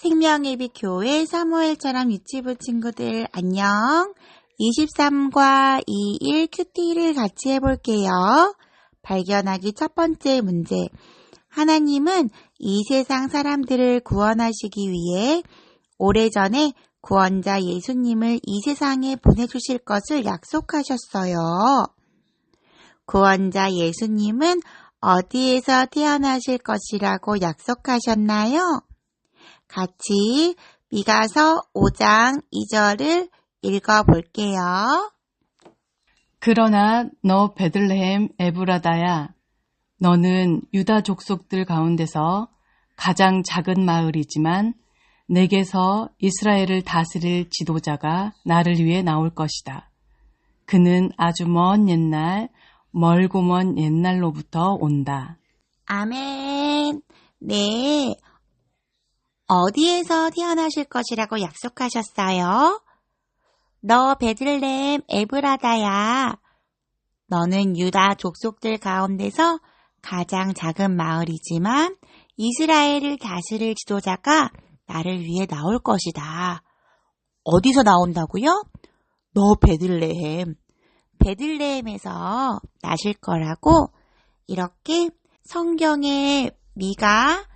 생명예비 교회 사무엘처럼 유치부 친구들 안녕. 23과 21 큐티를 같이 해볼게요. 발견하기 첫 번째 문제. 하나님은 이 세상 사람들을 구원하시기 위해 오래전에 구원자 예수님을 이 세상에 보내주실 것을 약속하셨어요. 구원자 예수님은 어디에서 태어나실 것이라고 약속하셨나요? 같이 미가서 5장 2절을 읽어 볼게요. 그러나 너 베들레헴 에브라다야, 너는 유다 족속들 가운데서 가장 작은 마을이지만 내게서 이스라엘을 다스릴 지도자가 나를 위해 나올 것이다. 그는 아주 먼 옛날, 멀고 먼 옛날로부터 온다. 아멘. 네. 어디에서 태어나실 것이라고 약속하셨어요? 너 베들레헴 에브라다야. 너는 유다 족속들 가운데서 가장 작은 마을이지만 이스라엘을 다스릴 지도자가 나를 위해 나올 것이다. 어디서 나온다고요? 너 베들레헴. 베들레헴에서 나실 거라고 이렇게 성경의 미가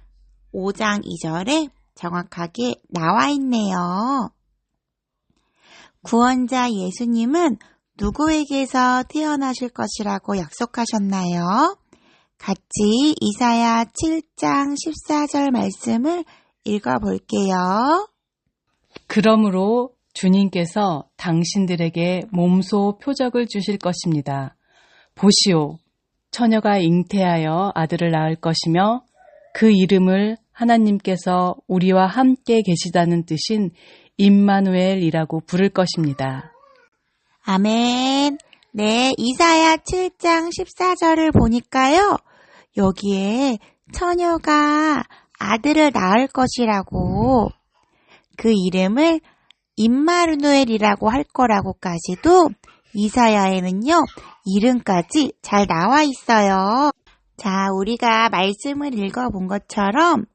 5장 2절에 정확하게 나와 있네요. 구원자 예수님은 누구에게서 태어나실 것이라고 약속하셨나요? 같이 이사야 7장 14절 말씀을 읽어볼게요. 그러므로 주님께서 당신들에게 몸소 표적을 주실 것입니다. 보시오, 처녀가 잉태하여 아들을 낳을 것이며 그 이름을 하나님께서 우리와 함께 계시다는 뜻인 임마누엘이라고 부를 것입니다. 아멘. 네, 이사야 7장 14절을 보니까요. 여기에 처녀가 아들을 낳을 것이라고 그 이름을 임마누엘이라고 할 거라고까지도 이사야에는요, 이름까지 잘 나와 있어요. 자, 우리가 말씀을 읽어본 것처럼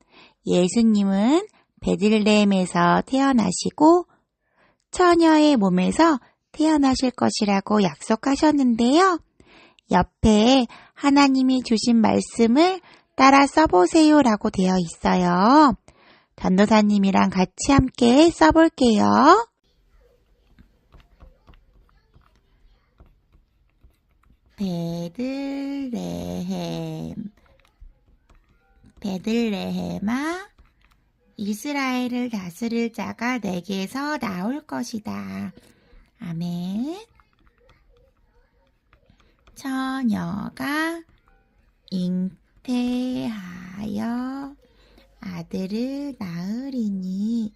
예수님은 베들레헴에서 태어나시고 처녀의 몸에서 태어나실 것이라고 약속하셨는데요. 옆에 하나님이 주신 말씀을 따라 써보세요라고 되어 있어요. 전도사님이랑 같이 함께 써볼게요. 베들레헴 베들레헴아 이스라엘을 다스릴 자가 내게서 나올 것이다. 아멘. 처녀가 잉태하여 아들을 낳으리니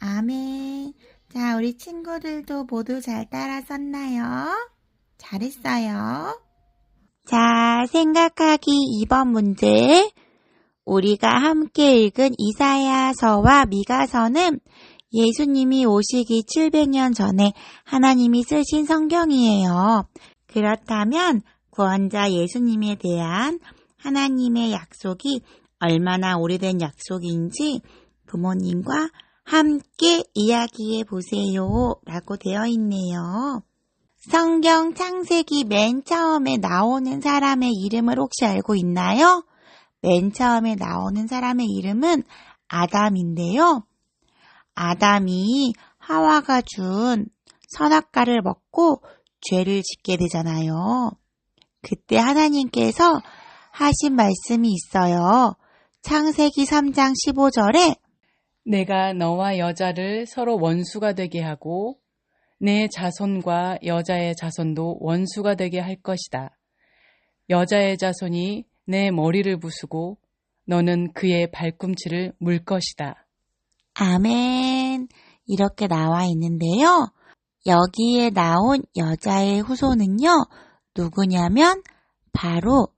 아멘. 자, 우리 친구들도 모두 잘 따라 썼나요? 잘했어요. 자, 생각하기 2번 문제. 우리가 함께 읽은 이사야서와 미가서는 예수님이 오시기 700년 전에 하나님이 쓰신 성경이에요. 그렇다면 구원자 예수님에 대한 하나님의 약속이 얼마나 오래된 약속인지 부모님과 함께 이야기해 보세요 라고 되어 있네요. 성경 창세기 맨 처음에 나오는 사람의 이름을 혹시 알고 있나요? 맨 처음에 나오는 사람의 이름은 아담인데요. 아담이 하와가 준 선악과를 먹고 죄를 짓게 되잖아요. 그때 하나님께서 하신 말씀이 있어요. 창세기 3장 15절에 내가 너와 여자를 서로 원수가 되게 하고 내 자손과 여자의 자손도 원수가 되게 할 것이다. 여자의 자손이 내 머리를 부수고 너는 그의 발꿈치를 물 것이다. 아멘. 이렇게 나와 있는데요. 여기에 나온 여자의 후손은요, 누구냐면 바로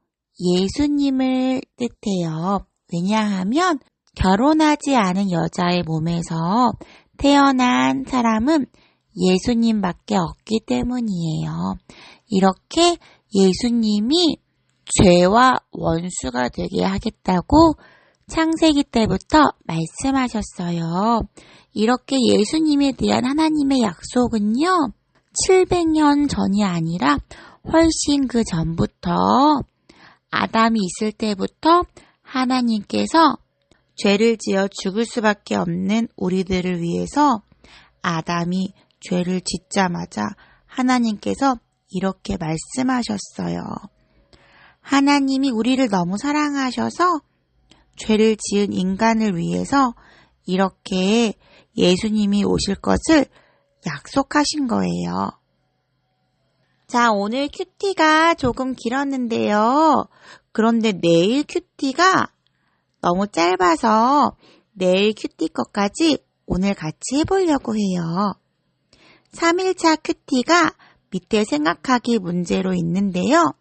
예수님을 뜻해요. 왜냐하면 결혼하지 않은 여자의 몸에서 태어난 사람은 예수님밖에 없기 때문이에요. 이렇게 예수님이 죄와 원수가 되게 하겠다고 창세기 때부터 말씀하셨어요. 이렇게 예수님에 대한 하나님의 약속은요, 700년 전이 아니라 훨씬 그 전부터 아담이 있을 때부터 하나님께서 죄를 지어 죽을 수밖에 없는 우리들을 위해서 아담이 죄를 짓자마자 하나님께서 이렇게 말씀하셨어요. 하나님이 우리를 너무 사랑하셔서 죄를 지은 인간을 위해서 이렇게 예수님이 오실 것을 약속하신 거예요. 자, 오늘 큐티가 조금 길었는데요. 그런데 내일 큐티가 너무 짧아서 내일 큐티 것까지 오늘 같이 해보려고 해요. 3일차 큐티가 밑에 생각하기 문제로 있는데요.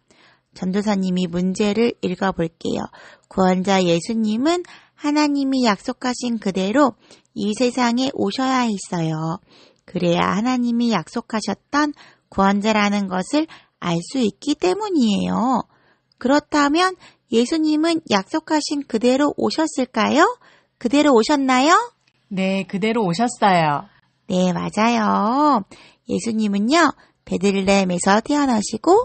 전도사님이 문제를 읽어볼게요. 구원자 예수님은 하나님이 약속하신 그대로 이 세상에 오셔야 했어요. 그래야 하나님이 약속하셨던 구원자라는 것을 알 수 있기 때문이에요. 그렇다면 예수님은 약속하신 그대로 오셨을까요? 그대로 오셨나요? 네, 그대로 오셨어요. 네, 맞아요. 예수님은요, 베들레헴에서 태어나시고,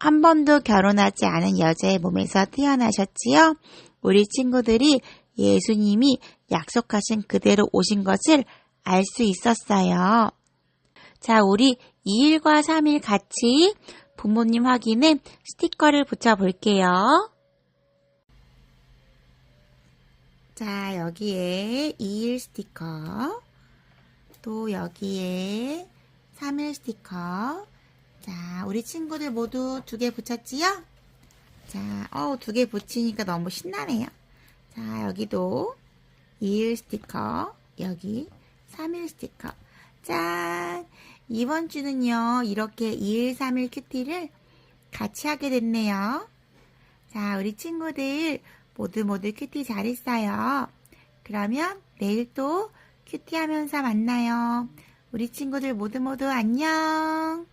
한 번도 결혼하지 않은 여자의 몸에서 태어나셨지요. 우리 친구들이 예수님이 약속하신 그대로 오신 것을 알 수 있었어요. 자, 우리 2일과 3일 같이 부모님 확인에 스티커를 붙여 볼게요. 자, 여기에 2일 스티커, 또 여기에 3일 스티커. 자, 우리 친구들 모두 두 개 붙였지요? 자, 어, 두개 붙이니까 너무 신나네요. 자, 여기도 2일 스티커, 여기 3일 스티커. 짠! 이번 주는요, 이렇게 2일, 3일 큐티를 같이 하게 됐네요. 자, 우리 친구들 모두 모두 큐티 잘했어요. 그러면 내일 또 큐티 하면서 만나요. 우리 친구들 모두 모두 안녕!